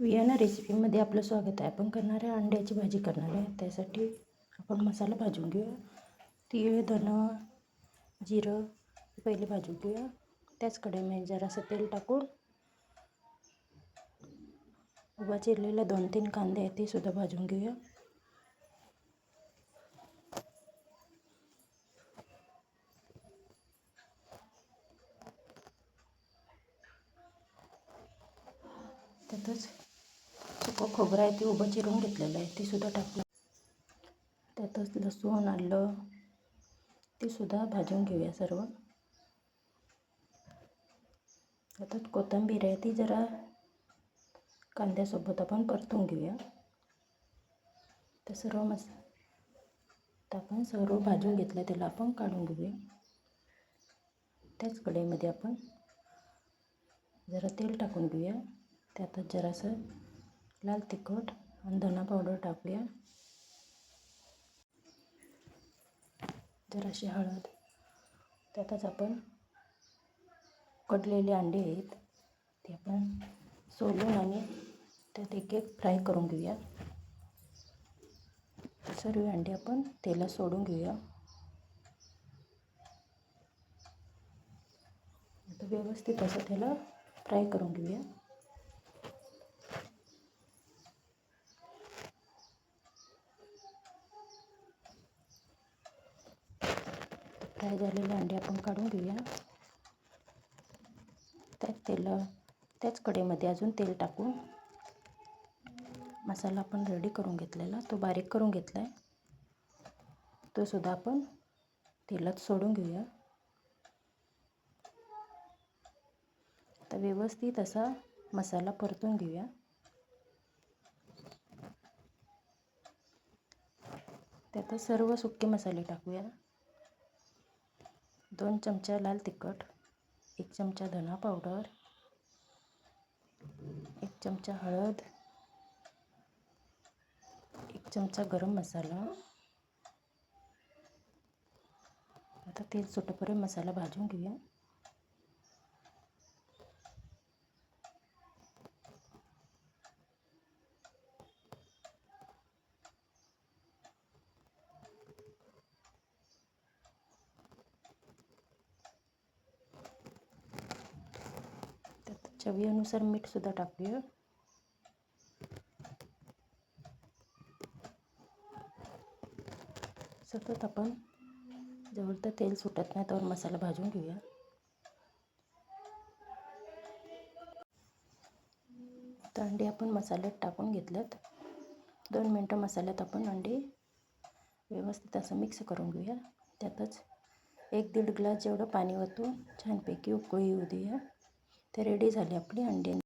Vienna रेसिपीमध्ये आपलं स्वागत आहे. आपण करणार आहे अंड्याची भाजी करणार आहे. त्यासाठी आपण मसाला भाजून घेऊया. तीळ धनं जिरं पहिले भाजून घेऊया. त्याच कढईमध्ये जरासं तेल टाकून उभा चिरलेला दोन तीन कांदे आहेत ते सुद्धा भाजून घेऊया. त्यातच सुकं खोबरं आहे ते उभं चिरून घेतलेलं आहे ते सुद्धा टाकलं. त्यातच लसूण आलं ते सुद्धा भाजून घेऊया सर्व. त्यातच कोथिंबीर आहे ती जरा कांद्यासोबत आपण परतून घेऊया. तर सर्व मस तर आपण सर्व भाजून घेतलं त्याला आपण काढून घेऊया. त्याच कढईमध्ये आपण जरा तेल टाकून घेऊया. त्यातच जरासं लाल तिखट आणि धना पावडर टाकूया. जराशी हळद. त्यातच आपण कडलेले अंडे आहेत ते आपण सोलून आणि त्यात एक एक फ्राय करून घेऊया. सर्व अंडे आपण तेलात सोडून घेऊया. आता व्यवस्थित असं त्याला फ्राय करून घेऊया. फ्राय झालेले अंडे आपण काढून घेऊया. त्यात तेल त्याच कढईमध्ये अजून तेल टाकू मसाला आपण रेडी करून घेतलेला. तो बारीक करून घेतला आहे तो सुद्धा आपण तेलात सोडून घेऊया. आता व्यवस्थित असा मसाला परतून घेऊया. त्यात सर्व सुके मसाले टाकूया. दोन चमचा लाल तिखट एक चमचा धना पावडर एक चमचा हळद एक चमचा गरम मसाला. आता तेल सुटेपर्यंत मसाला भाजून घेऊया त्यात चवीनुसार मीठसुद्धा टाकूया. सतत आपण जवळ तर तेल सुटत नाही त्यावर मसाला भाजून घेऊया. तर अंडी आपण मसाल्यात टाकून घेतल्यात. दोन मिनटं मसाल्यात आपण अंडी व्यवस्थित असं मिक्स करून घेऊया. त्यातच एक दीड ग्लास जेवढं पाणी ओतून छानपैकी उकळी येऊ देऊया. ते रेडी झाली आपली अंडी.